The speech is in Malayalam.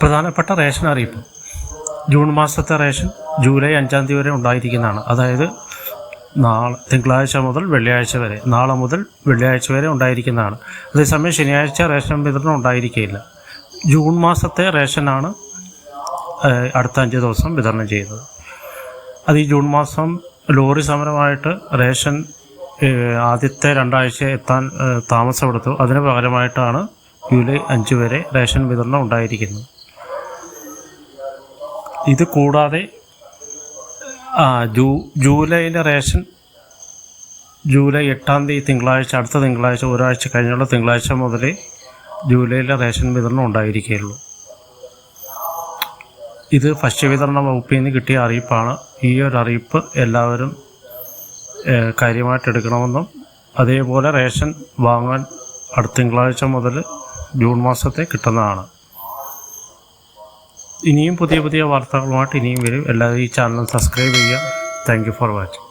പ്രധാനപ്പെട്ട റേഷൻ അറിയിപ്പ്. ജൂൺ മാസത്തെ റേഷൻ ജൂലൈ അഞ്ചാം തീയതി വരെ ഉണ്ടായിരിക്കുന്നതാണ്. അതായത് നാളെ തിങ്കളാഴ്ച മുതൽ വെള്ളിയാഴ്ച വരെ നാളെ മുതൽ വെള്ളിയാഴ്ച വരെ ഉണ്ടായിരിക്കുന്നതാണ്. അതേസമയം ശനിയാഴ്ച റേഷൻ വിതരണം ഉണ്ടായിരിക്കില്ല ജൂൺ മാസത്തെ റേഷനാണ് അടുത്ത അഞ്ച് ദിവസം വിതരണം ചെയ്യുന്നത്. അത് ഈ ജൂൺ മാസം ലോറി സമരമായിട്ട് റേഷൻ ആദ്യത്തെ രണ്ടാഴ്ച എത്താൻ താമസപ്പെടുത്തു. അതിന് പകരമായിട്ടാണ് ജൂലൈ അഞ്ച് വരെ റേഷൻ വിതരണം ഉണ്ടായിരിക്കുന്നു. ഇത് കൂടാതെ ജൂ ജൂലൈയിലെ റേഷൻ ജൂലൈ എട്ടാം തീയതി തിങ്കളാഴ്ച അടുത്ത തിങ്കളാഴ്ച ഒരാഴ്ച കഴിഞ്ഞുള്ള തിങ്കളാഴ്ച മുതൽ ജൂലൈയിലെ റേഷൻ വിതരണം ഉണ്ടായിരിക്കുകയുള്ളൂ. ഇത് ഭക്ഷ്യവിതരണ വകുപ്പിൽ നിന്ന് കിട്ടിയ അറിയിപ്പാണ്. ഈ ഒരു അറിയിപ്പ് എല്ലാവരും കാര്യമായിട്ട് എടുക്കണമെന്നും അതേപോലെ റേഷൻ വാങ്ങാൻ അടുത്ത തിങ്കളാഴ്ച മുതൽ ജൂൺ മാസത്തെ കിട്ടുന്നതാണ്. ഇനിയും പുതിയ പുതിയ വാർത്തകളുമായിട്ട് ഇനിയും വരും. എല്ലാവരും ഈ ചാനൽ സബ്സ്ക്രൈബ് ചെയ്യുക. Thank for watching